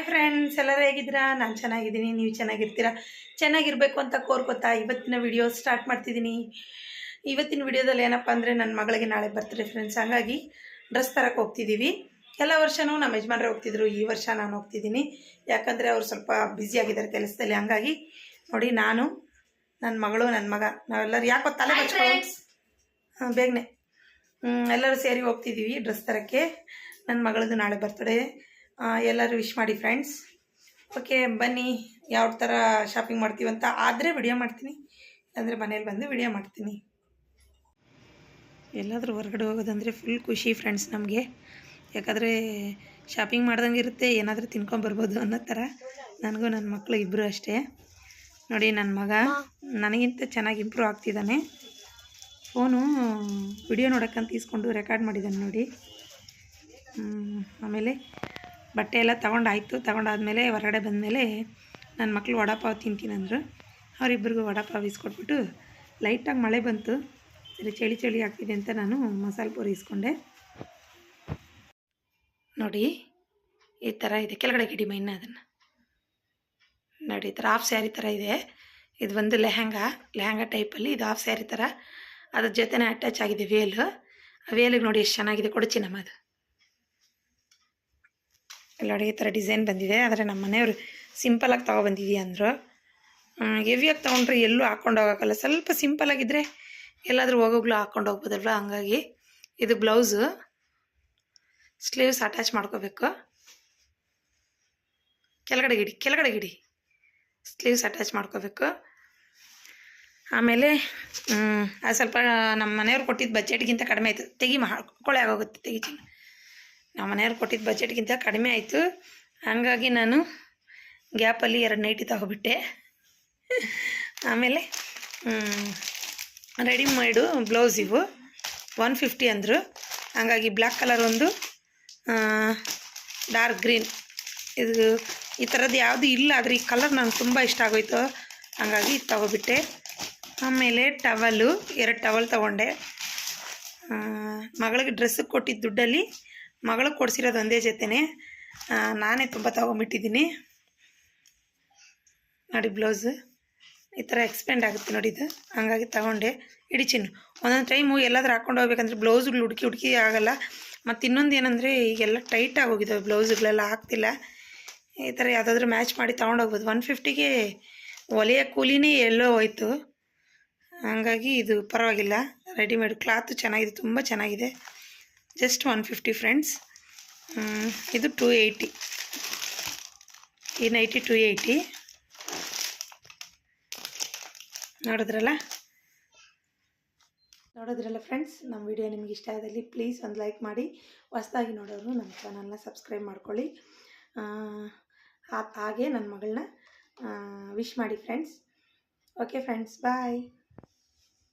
Hi friends ಎಲ್ಲರೂ ಹೇಗಿದ್ದೀರಾ? ನಾನು ಚೆನ್ನಾಗಿದ್ದೀನಿ ನೀವು ಚೆನ್ನಾಗಿರ್ತೀರಾ? ಚೆನ್ನಾಗಿರಬೇಕು ಅಂತ ಕೋರ್ಕೋತಾ ಇವತ್ತಿನ ವಿಡಿಯೋ ಸ್ಟಾರ್ಟ್ ಮಾಡ್ತಿದ್ದೀನಿ. ಇವತ್ತಿನ ವಿಡಿಯೋದಲ್ಲಿ ಏನಪ್ಪ ಅಂದರೆ ನನ್ನ ಮಗಳಿಗೆ ನಾಳೆ ಬರ್ತಾರೆ ಫ್ರೆಂಡ್ಸ್ ಹಾಗಾಗಿ ಡ್ರೆಸ್ ತರಕ್ಕೆ ಹೋಗ್ತಿದ್ದೀವಿ ಎಲ್ಲ ವರ್ಷವೂ ನಮ್ಮ ಯಜಮಾನ್ರೆ ಹೋಗ್ತಿದ್ರು ಈ ವರ್ಷ ನಾನು ಹೋಗ್ತಿದ್ದೀನಿ ಯಾಕಂದರೆ ಅವ್ರು ಸ್ವಲ್ಪ ಬ್ಯುಸಿ ಆಗಿದ್ದಾರೆ ಕೆಲಸದಲ್ಲಿ ಹಂಗಾಗಿ ನೋಡಿ ನಾನು ನನ್ನ ಮಗಳು ನನ್ನ ಮಗ ನಾವೆಲ್ಲರೂ ಯಾಕೋ ತಲೆ ಹಾಂ ಬೇಗನೆ. ಎಲ್ಲರೂ ಸೇರಿ ಹೋಗ್ತಿದ್ದೀವಿ ಡ್ರೆಸ್ ತರಕ್ಕೆ. ನನ್ನ ಮಗಳದು ನಾಳೆ ಬರ್ತಡೆ ಎಲ್ಲರೂ ವಿಶ್ ಮಾಡಿ ಫ್ರೆಂಡ್ಸ್ ಓಕೆ ಬನ್ನಿ ಯಾವ ಥರ ಶಾಪಿಂಗ್ ಮಾಡ್ತೀವಿ ಅಂತ ಆದರೆ ವಿಡಿಯೋ ಮಾಡ್ತೀನಿ. ಅಂದರೆ ಮನೇಲಿ ಬಂದು ವಿಡಿಯೋ ಮಾಡ್ತೀನಿ. ಎಲ್ಲಾದರೂ ಹೊರಗಡೆ ಹೋಗೋದಂದರೆ ಫುಲ್ ಖುಷಿ ಫ್ರೆಂಡ್ಸ್ ನಮಗೆ. ಯಾಕಂದರೆ ಶಾಪಿಂಗ್ ಮಾಡ್ದಂಗೆ ಇರುತ್ತೆ ಏನಾದರೂ ತಿನ್ಕೊಂಬರ್ಬೋದು ಅನ್ನೋ ಥರ ನನಗೂ ನನ್ನ ಮಕ್ಕಳು ಇಬ್ಬರು ಅಷ್ಟೇ. ನೋಡಿ ನನ್ನ ಮಗ ನನಗಿಂತ ಚೆನ್ನಾಗಿ ಇಂಪ್ರೂವ್ ಆಗ್ತಿದ್ದಾನೆ ಫೋನು ವಿಡಿಯೋ ನೋಡೋಕ್ಕಂತ ಇಸ್ಕೊಂಡು ರೆಕಾರ್ಡ್ ಮಾಡಿದ್ದಾನೆ ನೋಡಿ. ಆಮೇಲೆ ಬಟ್ಟೆ ಎಲ್ಲ ತೊಗೊಂಡಾಯಿತು. ತೊಗೊಂಡಾದ್ಮೇಲೆ ಹೊರಗಡೆ ಬಂದಮೇಲೆ ನನ್ನ ಮಕ್ಕಳು ವಡಾಪಾವ್ ತಿಂತೀನಂದ್ರು ಅವರಿಬ್ಬರಿಗೂ ವಡಾಪಾವ್ ಇಸ್ಕೊಟ್ಬಿಟ್ಟು ಲೈಟಾಗಿ ಮಳೆ ಬಂತು. ಸರಿ, ಚಳಿ ಚಳಿ ಆಗ್ತಿದೆ ಅಂತ ನಾನು ಮಸಾಲೆ ಪೂರಿ ಇಸ್ಕೊಂಡೆ. ನೋಡಿ, ಈ ಥರ ಇದೆ. ಕೆಳಗಡೆ ಗಿಡಿ ಮೈನ ಅದನ್ನು. ನೋಡಿ, ಈ ಥರ ಹಾಫ್ ಸ್ಯಾರಿ ಥರ ಇದೆ. ಇದು ಒಂದು ಲೆಹಂಗಾ. ಲೆಹಂಗಾ ಟೈಪಲ್ಲಿ ಇದು ಹಾಫ್ ಸ್ಯಾರಿ ಥರ. ಅದ್ರ ಜೊತೆನೇ ಅಟ್ಯಾಚ್ ಆಗಿದೆ ವೇಲು ಆ ವೇಲಿಗೆ ನೋಡಿ ಎಷ್ಟು ಚೆನ್ನಾಗಿದೆ. ಕೊಡಚಿನಮ್ಮ ನಮ್ಮ ಅದು. ಎಲ್ಲ ಈ ಥರ ಡಿಸೈನ್ ಬಂದಿದೆ. ಆದರೆ ನಮ್ಮ ಮನೆಯವರು ಸಿಂಪಲಾಗಿ ತೊಗೊಬಂದಿದ್ದೀವಿ ಅಂದರು. ಹೆವಿಯಾಗಿ ತೊಗೊಂಡ್ರೆ ಎಲ್ಲೂ ಹಾಕ್ಕೊಂಡು ಹೋಗೋಕ್ಕಲ್ಲ ಸ್ವಲ್ಪ ಸಿಂಪಲಾಗಿದ್ದರೆ ಎಲ್ಲಾದರೂ ಹೋಗೋಗ್ಲೂ ಹಾಕ್ಕೊಂಡು ಹೋಗ್ಬೋದಲ್ವ? ಹಂಗಾಗಿ ಇದು ಬ್ಲೌಸು ಸ್ಲೀವ್ಸ್ ಅಟ್ಯಾಚ್ ಮಾಡ್ಕೋಬೇಕು. ಕೆಳಗಡೆ ಗಿಡಿ ಕೆಳಗಡೆ ಗಿಡಿ. ಸ್ಲೀವ್ಸ್ ಅಟ್ಯಾಚ್ ಮಾಡ್ಕೋಬೇಕು. ಆಮೇಲೆ ಅದು ಸ್ವಲ್ಪ ನಮ್ಮ ಮನೆಯವ್ರು ಕೊಟ್ಟಿದ್ದ ಬಜೆಟ್ಗಿಂತ ಕಡಿಮೆ ಆಯಿತು. ತೆಗಿ ಮಾ, ಕೊಳೆ ಆಗೋಗುತ್ತೆ ತೆಗಿ ನಮ್ಮ ಮನೆಯವ್ರು ಕೊಟ್ಟಿದ್ದ ಬಜೆಟ್ಗಿಂತ ಕಡಿಮೆ ಆಯಿತು. ಹಾಗಾಗಿ ನಾನು ಗ್ಯಾಪಲ್ಲಿ ಎರಡು ನೈಟಿ ತಗೊಬಿಟ್ಟೆ. ಆಮೇಲೆ ರೆಡಿಮೇಡು ಬ್ಲೌಸ್ ಇವು. ಒನ್ ಫಿಫ್ಟಿ ಅಂದರು. ಹಾಗಾಗಿ ಬ್ಲ್ಯಾಕ್ ಕಲರ್ ಒಂದು ಡಾರ್ಕ್ ಗ್ರೀನ್ ಇದು ಈ ಥರದ್ದು ಯಾವುದು ಇಲ್ಲ, ಆದರೆ ಈ ಕಲರ್ ನಂಗೆ ತುಂಬ ಇಷ್ಟ ಆಗೋಯ್ತು. ಹಾಗಾಗಿ ತಗೊಬಿಟ್ಟೆ. ಆಮೇಲೆ ಟವಲು ಎರಡು ಟವಲ್ ತೊಗೊಂಡೆ. ಮಗಳಿಗೆ ಡ್ರೆಸ್ಸಿಗೆ ಕೊಟ್ಟಿದ್ದ ದುಡ್ಡಲ್ಲಿ ಮಗಳಿಗೆ ಕೊಡಿಸಿರೋದು ಒಂದೇ ಜೊತೆನೆ. ನಾನೇ ತುಂಬ ತೊಗೊಂಬಿಟ್ಟಿದ್ದೀನಿ. ನೋಡಿ ಬ್ಲೌಸು. ಈ ಥರ ಎಕ್ಸ್ಪೆಂಡ್ ಆಗುತ್ತೆ ನೋಡಿ ಇದು. ಹಂಗಾಗಿ ತಗೊಂಡೆ. ಇಡಿ ಒಂದೊಂದು ಟೈಮು ಎಲ್ಲಾದ್ರೂ ಹಾಕ್ಕೊಂಡು ಹೋಗ್ಬೇಕಂದ್ರೆ ಬ್ಲೌಸ್ಗಳು ಹುಡುಕಿ ಹುಡುಕಿ ಆಗೋಲ್ಲ. ಮತ್ತು ಇನ್ನೊಂದು ಏನಂದರೆ ಈಗೆಲ್ಲ ಟೈಟ್ ಆಗೋಗಿದ್ದಾವೆ ಬ್ಲೌಸ್ಗಳೆಲ್ಲ ಆಗ್ತಿಲ್ಲ. ಈ ಥರ ಯಾವುದಾದ್ರೂ ಮ್ಯಾಚ್ ಮಾಡಿ ತೊಗೊಂಡೋಗ್ಬೋದು. ಒನ್ ಫಿಫ್ಟಿಗೆ ಒಲೆಯ ಕೂಲಿನೇ ಎಲ್ಲೋ ಹೋಯ್ತು. ಹಾಗಾಗಿ ಇದು ಪರವಾಗಿಲ್ಲ. ರೆಡಿಮೇಡ್ ಕ್ಲಾತು ಚೆನ್ನಾಗಿದೆ, ತುಂಬ ಚೆನ್ನಾಗಿದೆ. ಜಸ್ಟ್ ಒನ್ ಫಿಫ್ಟಿ ಫ್ರೆಂಡ್ಸ್ ಇದು ಟೂ ಏಯ್ಟಿ ಈ ನೈಟಿ ಟೂ ಏಯ್ಟಿ ನೋಡಿದ್ರಲ್ಲ? ನೋಡಿದ್ರಲ್ಲ ಫ್ರೆಂಡ್ಸ್ ನಮ್ಮ ವಿಡಿಯೋ ನಿಮ್ಗೆ ಇಷ್ಟ ಆದಲ್ಲಿ ಪ್ಲೀಸ್ ಒಂದು ಲೈಕ್ ಮಾಡಿ. ಹೊಸದಾಗಿ ನೋಡೋರು ನಮ್ಮ ಚಾನಲ್ನ ಸಬ್ಸ್ಕ್ರೈಬ್ ಮಾಡ್ಕೊಳ್ಳಿ. ಹಾಗೆ ನನ್ನ ಮಗಳನ್ನ ವಿಶ್ ಮಾಡಿ ಫ್ರೆಂಡ್ಸ್ ಓಕೆ ಫ್ರೆಂಡ್ಸ್ ಬಾಯ್